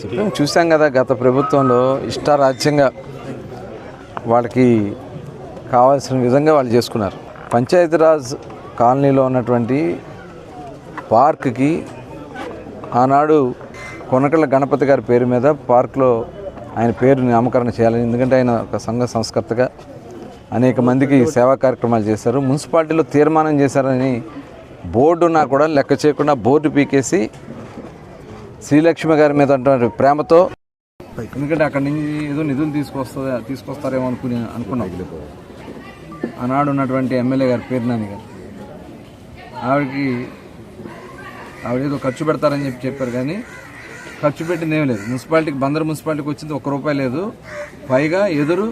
చెప్పాం చూసాం కదా గత ప్రభుత్వంలో ఇష్టారాజ్యంగా వాళ్ళకి కావాల్సిన విధంగా వాళ్ళు చేసుకున్నారు. పంచాయతీరాజ్ కాలనీలో ఉన్నటువంటి పార్క్కి ఆనాడు కొనకళ్ళ గణపతి గారి పేరు మీద పార్క్లో ఆయన పేరు నామకరణ చేయాలని ఎందుకంటే ఆయన ఒక సంఘ సంస్కర్తగా అనేక మందికి సేవా కార్యక్రమాలు చేశారు. మున్సిపాలిటీలో తీర్మానం చేశారని బోర్డు ఉన్నా కూడా లెక్క చేయకుండా బోర్డు పీకేసి శ్రీలక్ష్మి గారి మీద ఉన్నటువంటి ప్రేమతో. ఎందుకంటే అక్కడి నుంచి ఏదో నిధులు తీసుకొస్తా తీసుకొస్తారేమో అనుకుని అనుకున్నాం. ఆనాడు ఉన్నటువంటి ఎమ్మెల్యే గారు పేరునాని గారు. ఆవిడకి ఆవిడ ఏదో ఖర్చు పెడతారని చెప్పి చెప్పారు కానీ ఖర్చు పెట్టింది ఏం లేదు. మున్సిపాలిటీకి బందర్ మున్సిపాలిటీకి వచ్చింది ఒక్క రూపాయి లేదు. పైగా ఎదురు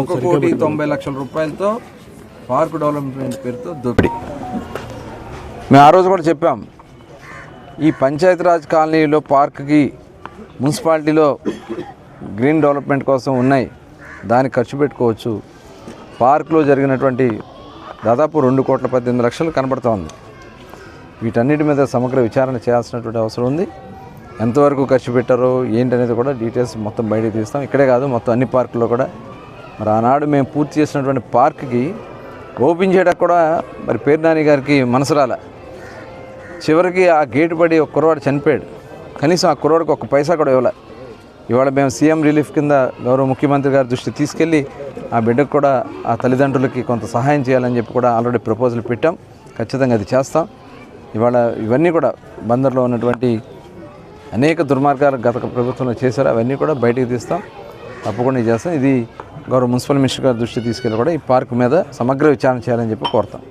ఒక కోటి తొంభై లక్షల రూపాయలతో పార్క్ డెవలప్మెంట్ పేరుతో దోపిడీ మేము ఆ రోజు కూడా చెప్పాం ఈ పంచాయతీరాజ్ కాలనీలో పార్క్కి మున్సిపాలిటీలో గ్రీన్ డెవలప్మెంట్ కోసం ఉన్నాయి. దాన్ని ఖర్చు పెట్టుకోవచ్చు. పార్క్లో జరిగినటువంటి దాదాపు రెండు కోట్ల పద్దెనిమిది లక్షలు కనబడుతోంది వీటన్నిటి మీద సమగ్ర విచారణ చేయాల్సినటువంటి అవసరం ఉంది. ఎంతవరకు ఖర్చు పెట్టారో ఏంటనేది కూడా డీటెయిల్స్ మొత్తం బయటకు తీస్తాం. ఇక్కడే కాదు మొత్తం అన్ని పార్కుల్లో కూడా. మరి ఆనాడు మేము పూర్తి చేసినటువంటి పార్క్కి ఓపెన్ చేయడానికి కూడా మరి పేర్నాని గారికి మనసు రాలే. చివరికి ఆ గేటు పడి ఒక కుర్రవాడు చనిపోయాడు. కనీసం ఆ కుర్రవాడికి ఒక పైసా కూడా ఇవ్వలే. ఇవాళ మేము సీఎం రిలీఫ్ కింద గౌరవ ముఖ్యమంత్రి గారి దృష్టి తీసుకెళ్ళి ఆ బిడ్డకు కూడా ఆ తల్లిదండ్రులకి కొంత సహాయం చేయాలని చెప్పి కూడా ఆల్రెడీ ప్రపోజల్ పెట్టాం. ఖచ్చితంగా అది చేస్తాం. ఇవాళ ఇవన్నీ కూడా బందర్లో ఉన్నటువంటి అనేక దుర్మార్గాలు గత ప్రభుత్వంలో చేశారు. అవన్నీ కూడా బయటికి తీస్తాం. తప్పకుండా చేస్తాం. ఇది గౌరవ మున్సిపల్ మినిస్టర్ గారి దృష్టి తీసుకెళ్ళి కూడా ఈ పార్క్ మీద సమగ్ర విచారణ చేయాలని చెప్పి కోరుతాం.